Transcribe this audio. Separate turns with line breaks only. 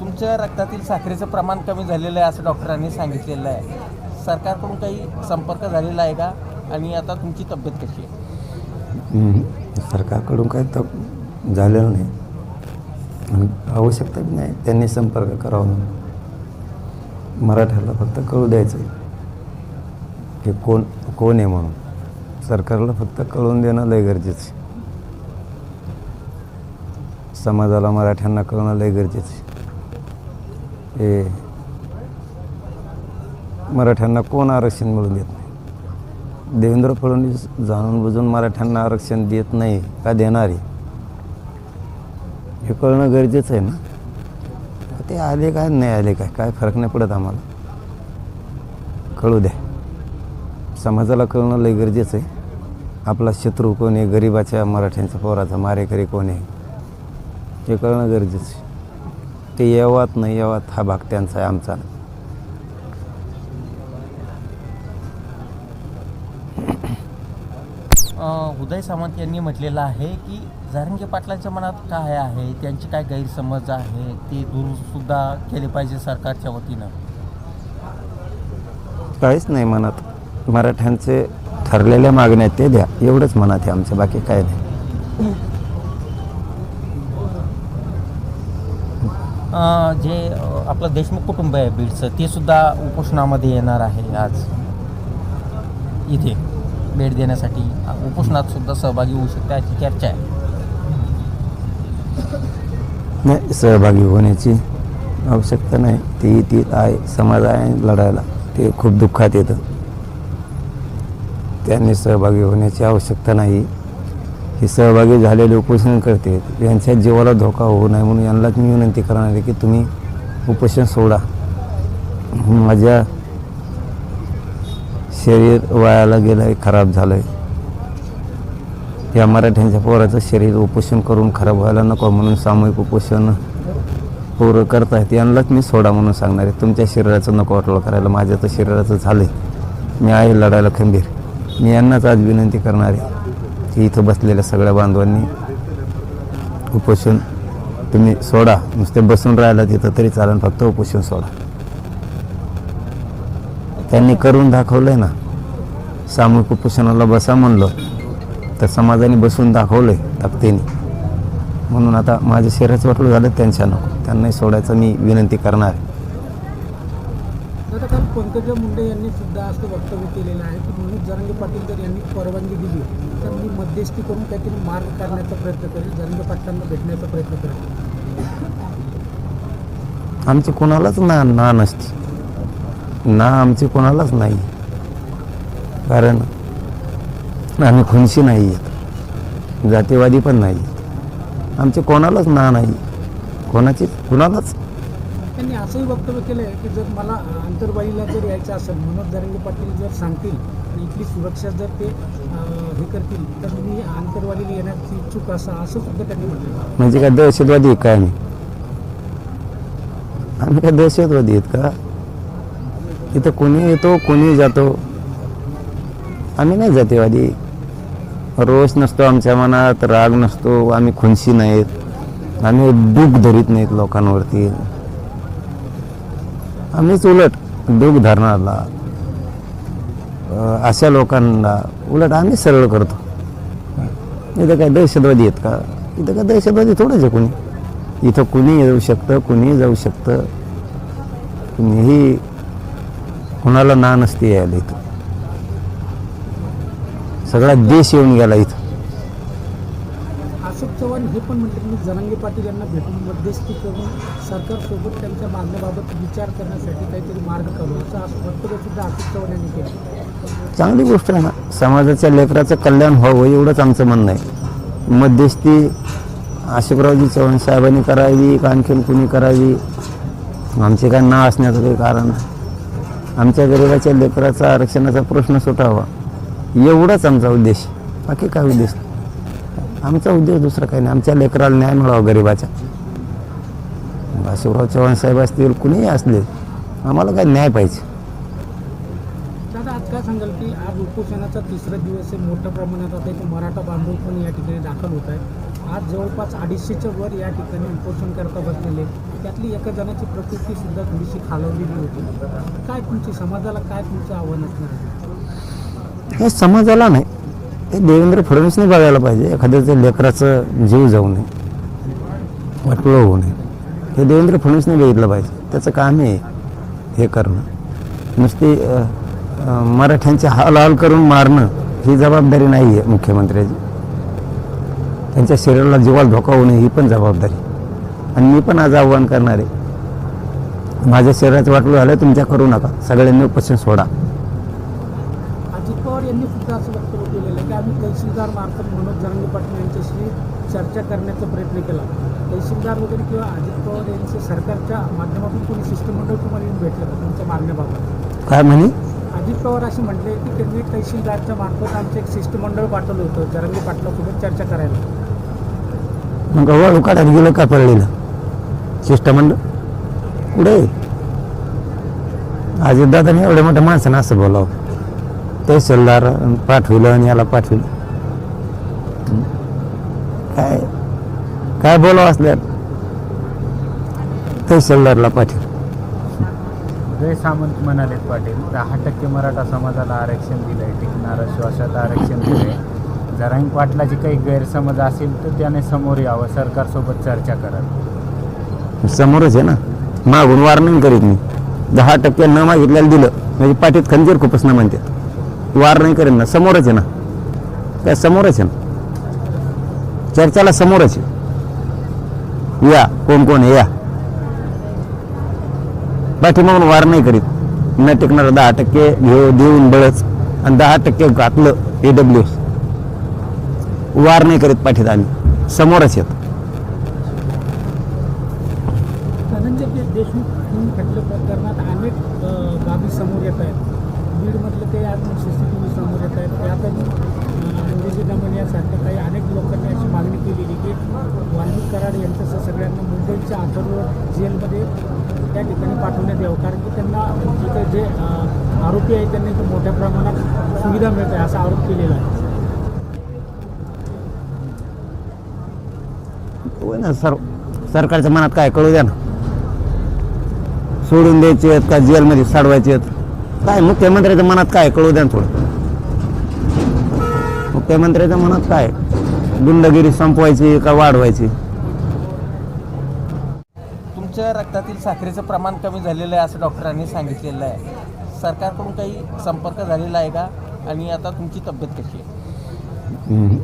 तुमच्या रक्तातील साखरेचं प्रमाण कमी झालेलं आहे असं डॉक्टरांनी सांगितलेलं आहे. सरकारकडून काही संपर्क झालेला आहे का? आणि आता तुमची तब्येत कशी आहे?
सरकारकडून काही तर झालेलं नाही. आणि आवश्यकता नाही. त्यांनी संपर्क करावा म्हणून. मराठ्याला फक्त कळू द्यायचं की कोण कोण आहे म्हणून. सरकारला फक्त कळून देणं लय गरजेचं आहे. समाजाला मराठ्यांना कळणं लय गरजेचं आहे. हे मराठ्यांना कोण आरक्षण मिळू देत नाही? देवेंद्र फडणवीस जाणून बुजून मराठ्यांना आरक्षण देत नाही का देणार आहे? हे कळणं गरजेचं आहे ना? ते आले काय नाही आले काय? काय फरक नाही पडत आम्हाला. कळू द्या. समाजाला कळणं लय गरजेचं आहे. आपला शत्रू कोण आहे? गरिबाच्या मराठ्यांच्या पोराचा मारेकरी कोण आहे? हे कळणं गरजेचं आहे. ते येवात नाही येवात हा भाग त्यांचा आहे आमचा.
उदय सामंत यांनी म्हटलेलं आहे की जारंगे पाटलांच्या मनात काय आहे? त्यांचे काय गैरसमज आहे? ते दूर सुद्धा केले पाहिजे सरकारच्या वतीनं.
काहीच नाही मनात मराठ्यांचे ठरलेल्या मागण्या ते द्या. एवढंच मनात आहे आमच्या बाकी काय नाही.
जे आपलं देशमुख कुटुंब आहे बीडचं ते सुद्धा उपोषणामध्ये येणार आहे आज. इथे भेट देण्यासाठी उपोषणात सुद्धा सहभागी होऊ शकते अशी चर्चा आहे.
नाही सहभागी होण्याची आवश्यकता नाही. ती येतील आहे समाज आहे लढायला. ते खूप दुःखात येतं. त्यांनी सहभागी होण्याची आवश्यकता नाही. हे सहभागी झालेले उपोषण करते. यांच्या जीवाला धोका होऊ नये म्हणून यांनाच मी विनंती करणार आहे की तुम्ही उपोषण सोडा. माझ्या शरीर वायाला गेलं आहे खराब झालं आहे या मराठ्यांच्या पोराचं शरीर उपोषण करून खराब व्हायला नको म्हणून सामूहिक उपोषण पोरं करतायत. यांनाच मी सोडा म्हणून सांगणार आहे. तुमच्या शरीराचं नको वाटलं करायला. माझ्या तर शरीराचं झालं आहे मी आहे लढायला खंबीर. मी यांनाच आज विनंती करणार आहे. इथं बसलेल्या सगळ्या बांधवांनी उपोषण तुम्ही सोडा. नुसते बसून राहिला तिथं तरी चालेल फक्त उपोषण सोडा. त्यांनी करून दाखवलं आहे ना. सामूहिक उपोषणाला बसा म्हणलं तर समाजाने बसून दाखवलं आहे ताकदीने. म्हणून आता माझ्या शरीराचं वाटलं झालं त्यांच्या नको. त्यांनाही सोडायचं मी विनंती करणार आहे.
पंकजा मुंडे यांनी सुद्धा असं वक्तव्य केलेलं आहे की मनोज जरांगे पाटील जर यांनी परवानगी दिली तर मी मध्यस्थी करून काहीतरी मार्ग काढण्याचा प्रयत्न करेल जरांगे पाटलांना भेटण्याचा प्रयत्न करेल.
आमची कोणालाच ना ना नसते ना आमची कोणालाच नाही. कारण आम्ही खुनशी नाही आहेत. जातीवादी पण नाही आमचे कोणालाच ना नाही. कोणाची कुणालाच
त्यांनी असंही वक्तव्य केलं आहे की जर मला आंतरवालीला जर यायचं असेल मनोज दरंगे पाटील जर सांगतील आणि इथली सुरक्षा जर ते हे करतील तर मी आंतरवालीला येण्याची इच्छुक असा असं सुद्धा त्यांनी म्हटलं.
म्हणजे काय दहशतवादी आहे काय आम्ही? आम्ही काय दहशतवादी आहेत का? इथं कोणी येतो कोणी जातो? आम्ही नाही जातेवादी. रोष नसतो आमच्या मनात राग नसतो आम्ही खुनशी नाहीत. आम्ही दुःख धरीत नाहीत लोकांवरती. आम्हीच उलट दुःख धरणारला. अशा लोकांना उलट आम्ही सरळ करतो. इथं काय दहशतवादी आहेत का? इथं काय दहशतवादी थोडंच आहे कुणी. इथं कुणी येऊ शकतं कुणीही जाऊ शकतं. कुणीही कुणाला ना नसते यायला इथं. सगळा देश येऊन गेला इथं.
अशोक चव्हाण हे पण म्हणतात मी जरांगे पाटील यांना भेटून मध्यस्थी करून सरकारसोबत त्यांच्या मागण्याबाबत विचार करण्यासाठी काहीतरी मार्ग काढू असं असं वक्तव्य सुद्धा अशोक चव्हाण यांनी केलं.
चांगली गोष्ट आहे ना समाजाच्या लेकराचं कल्याण व्हावं एवढंच आमचं म्हणणं आहे. मध्यस्थी अशोकरावजी चव्हाण साहेबांनी करावी का आणखीन कुणी करावी? आमचे काय ना असण्याचं काही कारण आमच्या गरिबाच्या लेकराचा आरक्षणाचा प्रश्न सुटावा. एवढाच आमचा उद्देश. बाकी काय उद्देश? नाही. आमचा उद्देश दुसरा काही नाही. आमच्या लेकराला न्याय मिळावा गरिबाच्या अशोकराव चव्हाण साहेब असतील कुणीही असले आम्हाला काय न्याय पाहिजे.
काय सांगाल की आज उपोषणाचा तिसरा दिवस मोठ्या प्रमाणात आता इथे मराठा बांधव पण या ठिकाणी दाखल होत आज जवळपास अडीचशेच्या वर या ठिकाणी बसलेले त्यातली एका जणाची प्रकृती सुद्धा थोडीशी खालवलेली होती. काय तुमची समाजाला काय तुमचं आव्हान असणार आहे?
हे समाजाला नाही. ते देवेंद्र फडणवीसने बघायला पाहिजे एखाद्याचं लेकराचं जीव जाऊ नये वाटलं होऊ नये हे देवेंद्र फडणवीसने बघितलं पाहिजे. त्याचं काम आहे हे करणं. नुसती मराठ्यांचे हाल हाल करून मारणं ही जबाबदारी नाही आहे मुख्यमंत्र्याची. त्यांच्या शरीराला जीवाला धोका होऊ नये ही पण जबाबदारी. आणि मी पण आज आव्हान करणार आहे. माझ्या शरीराचं वाटलं झालं तुमच्या करू नका. सगळ्यांनी उपस्थित सोडा.
तहसीलदार मार्फत मनोज जरांगे पाटील यांच्याशी चर्चा करण्याचा प्रयत्न केला. तहसीलदार वगैरे किंवा अजित पवार यांचे सरकारच्या माध्यमातून कोणी शिष्टमंडळ तुम्हाला येऊन भेटलं का तुमच्या मागण्याबाबत
काय म्हणे?
अजित पवार असे म्हटले की त्यांनी तहसीलदारच्या मार्फत आमचं एक शिष्टमंडळ पाठवलं होतं जरांगे पाटलासोबत चर्चा करायला.
मग वाळू काढायला गेलं का पडलेलं शिष्टमंडळ? कुठे? अजितदादाने एवढ्या मोठ्या माणसानं असं बोलावं. तहसीलदार पाठविलं आणि याला पाठविलं? काय? काय बोलावं असल्यावर तहसीलदारला पाठव
जय सामंत म्हणालेत पाटील दहा टक्के मराठा समाजाला आरक्षण दिलंय टिकणारं श्वासाला आरक्षण दिलंय. जरांग पाटलाची काही गैरसमज असेल तर त्याने समोर यावं सरकारसोबत चर्चा करावी.
समोरच आहे ना? मागून वार्निंग करीत मी. दहा टक्के न मागितल्याला दिलं. म्हणजे पाठीत खंजीर खूपच ना म्हणते. वार नाही करेन ना समोरच आहे ना? काय समोरच आहे ना? चर्चाला समोरच या कोण कोण आहे या. पाठीमागून वार नाही करीत. न टिकणार दहा टक्के घेऊ देऊन बळच. आणि दहा टक्के घातलं ए डब्ल्यू वार नाही करीत पाठीत आम्ही. समोरच येत.
समोर येत आहेत बीडमधलं काही आज सी सी टी व्ही समोर येत आहेत त्यातही अंजेजी दमन यासारख्या काही अनेक लोकांनी अशी मागणी केलेली की वाल्मिक कराड यांच्यासह सगळ्यांना मुंबईच्या आथर्व जेलमध्ये त्या करण्यात यावं. कारण की त्यांना जिथे जे आरोपी आहेत त्यांना इथं मोठ्या प्रमाणात सुविधा मिळत आहे असा आरोप केलेला आहे.
होय ना सर सरकारच्या मनात काय कळू द्या ना. सोडून द्यायचे आहेत का जेलमध्ये साडवायचे आहेत? काय मुख्यमंत्र्याच्या मनात काय कळू द्या ना थोडं. मुख्यमंत्र्याच्या मनात काय? गुंडगिरी संपवायची का वाढवायची?
मुलांच्या रक्तातील साखरेचं प्रमाण कमी झालेलं आहे असं डॉक्टरांनी सांगितलेलं आहे. सरकारकडून काही संपर्क झालेला आहे का? आणि आता तुमची तब्येत कशी आहे?